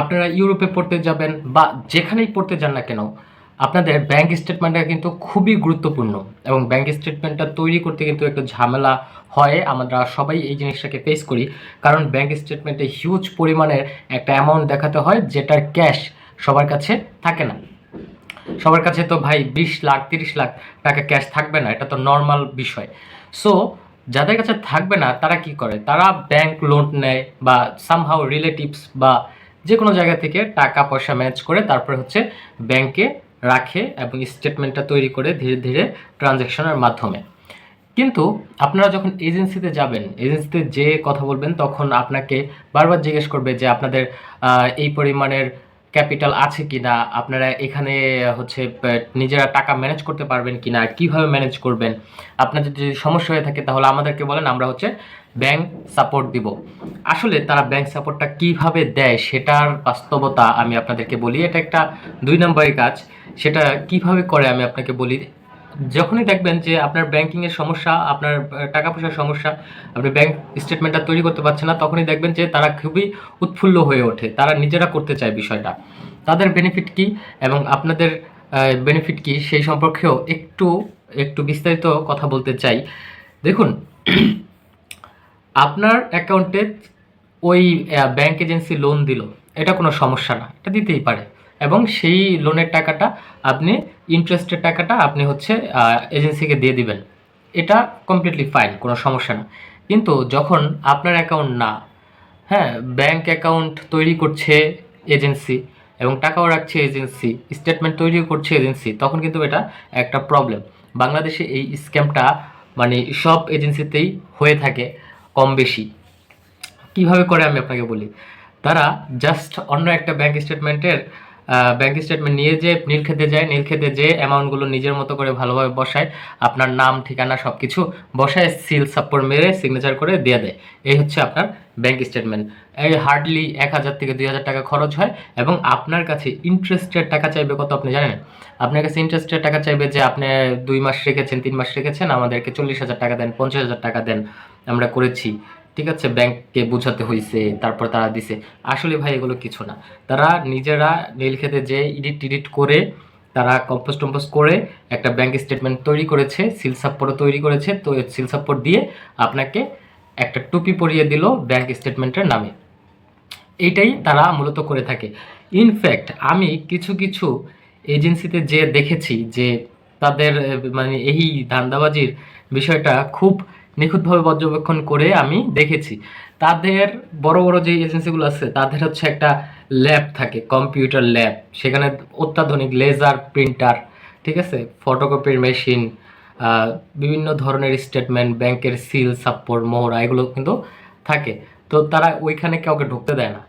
আপনারা ইউরোপে পড়তে যাবেন বা যেখানেই পড়তে যান না কেন, আপনাদের ব্যাংক স্টেটমেন্টটা কিন্তু খুবই গুরুত্বপূর্ণ এবং ব্যাংক স্টেটমেন্টটা তৈরি করতে কিন্তু একটু ঝামেলা হয়। আমরা সবাই এই জিনিসটাকে ফেস করি, কারণ ব্যাংক স্টেটমেন্টে হিউজ পরিমাণের একটা অ্যামাউন্ট দেখাতে হয় যেটার ক্যাশ সবার কাছে থাকে না। সবার কাছে তো ভাই বিশ লাখ, তিরিশ লাখ টাকা ক্যাশ থাকবে না, এটা তো নর্মাল বিষয়। সো যাদের কাছে থাকবে না, তারা কি করে? তারা ব্যাংক লোন নেয় বা সামহাও রিলেটিভস বা যে কোনো জায়গা থেকে টাকা পয়সা ম্যানেজ করে তারপরে হচ্ছে ব্যাংকে রাখে এবং স্টেটমেন্টটা তৈরি করে ধীরে ধীরে ট্রানজ্যাকশনের মাধ্যমে। কিন্তু আপনারা যখন এজেন্সিতে যাবেন এজেন্সিতে যে কথা বলবেন তখন আপনাকে বারবার জিজ্ঞেস করবে যে আপনাদের এই পরিমাণের ক্যাপিটাল আছে কি না আপনারা এখানে হচ্ছে নিজেরা টাকা ম্যানেজ করতে পারবেন কি না কীভাবে ম্যানেজ করবেন আপনাদের যদি সমস্যা হয়ে থাকে, তাহলে আমাদেরকে বলেন, আমরা হচ্ছে ব্যাংক সাপোর্ট দিব। আসলে তারা ব্যাংক সাপোর্টটা কীভাবে দেয়, সেটার বাস্তবতা আমি আপনাদেরকে বলি। এটা একটা দুই নম্বরের কাজ। সেটা কীভাবে করে আমি আপনাকে বলি যখনই দেখবেন যে আপনার ব্যাংকিং এর সমস্যা, আপনার টাকা পয়সার সমস্যা, আপনি ব্যাংক স্টেটমেন্টটা তৈরি করতে পারছেন না, তখনই দেখবেন যে তারা খুবই উৎফুল্ল হয়ে ওঠে। তারা নিজেরা করতে চায় বিষয়টা। তাদের বেনিফিট কি এবং আপনাদের বেনিফিট কি সেই সম্পর্কেও একটু একটু বিস্তারিত কথা বলতে চাই। দেখুন, আপনার অ্যাকাউন্টে ওই ব্যাংক এজেন্সি লোন দিল। এটা কোনো সমস্যা না, এটা দিতেই পারে। এবং সেই লোনের টাকাটা আপনি ইন্টারেস্টের টাকাটা আপনি হচ্ছে এজেন্সিকে দিয়ে দিবেন। এটা কমপ্লিটলি ফাইন কোনো সমস্যা না। কিন্তু যখন আপনার অ্যাকাউন্ট না হ্যাঁ ব্যাংক অ্যাকাউন্ট তৈরি করছে এজেন্সি এবং টাকাও রাখছে এজেন্সি স্টেটমেন্ট তৈরি করছে এজেন্সি তখন কিন্তু এটা একটা প্রবলেম বাংলাদেশে এই স্ক্যামটা মানে সব এজেন্সিতেই হয়ে থাকে কম বেশি। কীভাবে করে আমি আপনাকে বলি? তারা জাস্ট অন্য একটা ব্যাংক স্টেটমেন্টের ব্যাংক স্টেটমেন্ট নিয়ে যে নীলক্ষেতে যায় নীলক্ষেতে যে অ্যামাউন্টগুলো নিজের মতো করে ভালোভাবে বসায়, আপনার নাম, ঠিকানা সব কিছু বসায় সিল সাপোর্ট মেরে সিগনেচার করে দিয়ে দেয়। এই হচ্ছে আপনার ব্যাংক স্টেটমেন্ট এই হার্ডলি এক হাজার থেকে দুই হাজার টাকা খরচ হয় এবং আপনার কাছে ইন্টারেস্টের টাকা চাইবে কত আপনি জানেন? আপনার কাছে ইন্টারেস্টের টাকা চাইবে যে আপনি দুই মাস রেখেছেন, তিন মাস রেখেছেন, আমাদেরকে চল্লিশ হাজার টাকা দেন, পঞ্চাশ হাজার টাকা দেন, আমরা করেছি। ঠিক আছে, ব্যাংককে বোঝাতে হয়েছে তারপর তারা দিছে। আসলে ভাই, এগুলো কিছু না। তারা নিজেরা নীল খেতে যে ইডিট টিডিট করে, তারা কম্পোস্ট টম্পোস্ট করে একটা ব্যাংক স্টেটমেন্ট তৈরি করেছে সিল তৈরি করেছে, তো সিল দিয়ে আপনাকে একটা টুপি পরিয়ে দিল ব্যাংক স্টেটমেন্টের নামে। এইটাই তারা মূলত করে থাকে। ইনফ্যাক্ট আমি কিছু কিছু এজেন্সিতে যে দেখেছি যে তাদের মানে এই ধান্দাবাজির বিষয়টা খুব নিখুঁতভাবে পর্যবেক্ষণ করে আমি দেখেছি। তাদের বড় বড় যে এজেন্সিগুলো আছে, তাদের হচ্ছে একটা ল্যাব থাকে, কম্পিউটার ল্যাব। সেখানে অত্যাধুনিক লেজার প্রিন্টার, ঠিক আছে? ফটোকপির মেশিন বিভিন্ন ধরনের স্টেটমেন্ট, ব্যাংকের সিল, সাপ্পোর্ট, মোহরা, এগুলো কিন্তু থাকে। তো তারা ওইখানে কাউকে ঢুকতে দেয় না।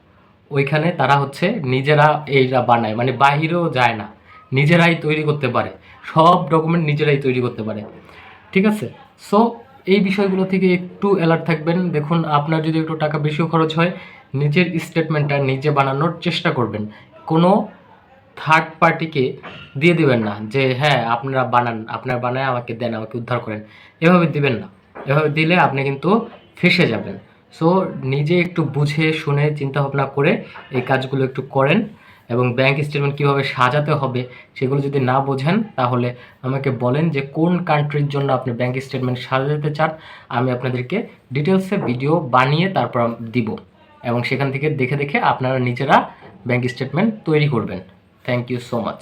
ওইখানে তারা হচ্ছে নিজেরা এইটা বানায় মানে বাহিরেও যায় না। নিজেরাই তৈরি করতে পারে। সব ডকুমেন্ট নিজেরাই তৈরি করতে পারে। ঠিক আছে? সো এই বিষয়গুলো থেকে একটু অ্যালার্ট থাকবেন। দেখুন, আপনার যদি একটু টাকা বেশিও খরচ হয়, নিজের স্টেটমেন্টটা নিজে বানানোর চেষ্টা করবেন। কোনো থার্ড পার্টিকে দিয়ে দিবেন না যে হ্যাঁ আপনারা বানান, আপনারা বানায় আমাকে দেন, আমাকে উদ্ধার করেন। এভাবে দিবেন না। এভাবে দিলে আপনি কিন্তু ফেসে যাবেন। সো নিজে একটু বুঝে, শুনে চিন্তা ভাবনা করে এই কাজগুলো একটু করেন। এবং ব্যাংক স্টেটমেন্ট কীভাবে সাজাতে হবে সেগুলো যদি না বোঝেন, তাহলে আমাকে বলেন যে কোন কান্ট্রির জন্য আপনি ব্যাংক স্টেটমেন্ট সাজাতে চান। আমি আপনাদেরকে ডিটেলসে ভিডিও বানিয়ে তারপর দিব এবং সেখান থেকে দেখে দেখে আপনারা নিজেরা ব্যাংক স্টেটমেন্ট তৈরি করবেন। Thank you so much